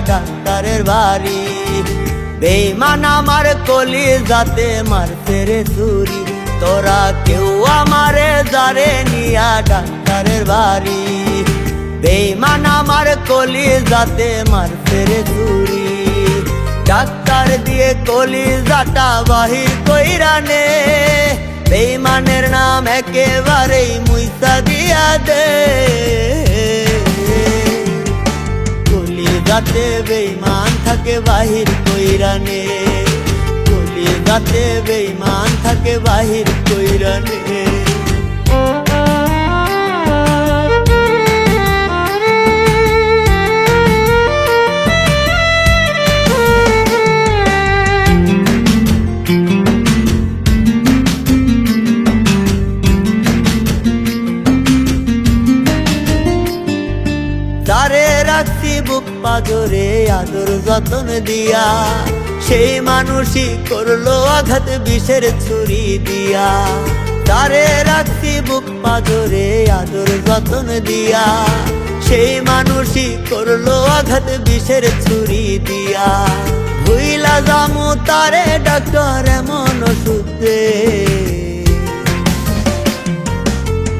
ডাক্তারের বাড়ি। বেইমান আমার কলি যাতে মারতে রে চুরি। তোরা কেউ আমারে যারে নিয়া ডাক্তারের বাড়ি। বেইমান আমার কলি যাতে মারতে রে চুরি। ডাক্তার দিয়ে কলি যাটা বাহির কইরানে বেইমানের নাম একেবারেই মুইসা দিয়া দে। যাতে বেইমান থাকে বাহির কইরানে কলি গাতে বেইমান থাকে বাহির কইরানে বুক পাজরে আদর যতন দিয়া, সেই মানুষই করল আঘাত বিষের ছুরি দিয়া। তারে রাখছি বুক পাজরে আদর যতন দিয়া, সেই মানুষই করল আঘাত বিষের ছুরি দিয়া। ভুইলা জামু তারে ডাক্তার এমন ওষুধ। দে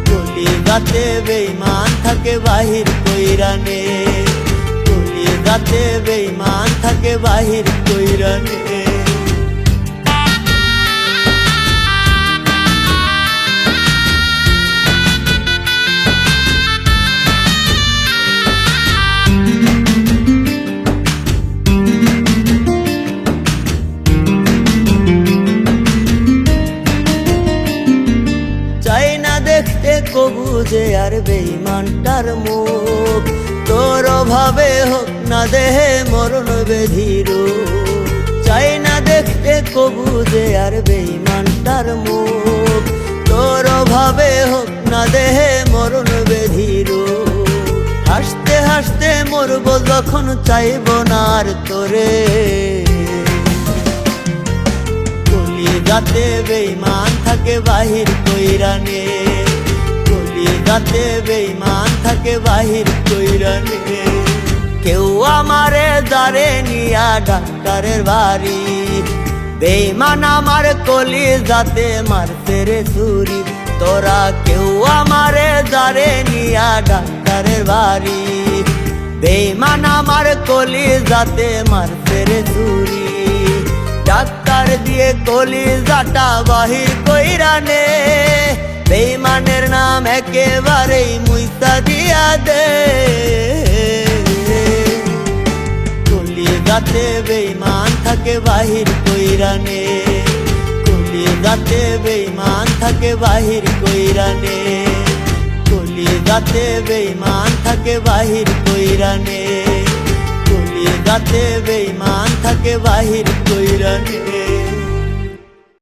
কলি গাতে বেইমান থাকে বাহির কইরানে গাতে বেইমান থাকে বাহির কইরানে কবু যে আর বেইমানটার মুখ। তোর অভাবে না দেহে মরণ বেধির। চাই না দেখতে কবু যে আর বেইমানটার মুখ। তোর অভাবে হোক না দেহে মরণ বেধির। হাসতে হাসতে মরব যখন চাইব না আর তোরে। কলি গাতে বেইমান থাকে বাহির কইরানে কলি গাতে বেইমান থাকে বাহির কইরানে কেউ আমারে দারে নিয়া ডাক্তারের বাড়ি। বেইমান আমার কলি যাতে মারতে রে চুরি তোরা কেউ আমারে দারে নিয়া ডাক্তারের বাড়ি। বেইমান আমার কলি যাতে মারতে রে চুরি ডাক্তার দিয়ে কলি যাটা বাহির কইরানে বেইমানের নাম একেবারেই মুইসা দিয়া দে। গাতে বেইমান থাকে, বাহির কইরানে কলি গাতে বেইমান থাকে, বাহির কইরানে কলি গাতে বেইমান থাকে, বাহির কইরানে কলি গাতে বেইমান থাকে, বাহির কইরানে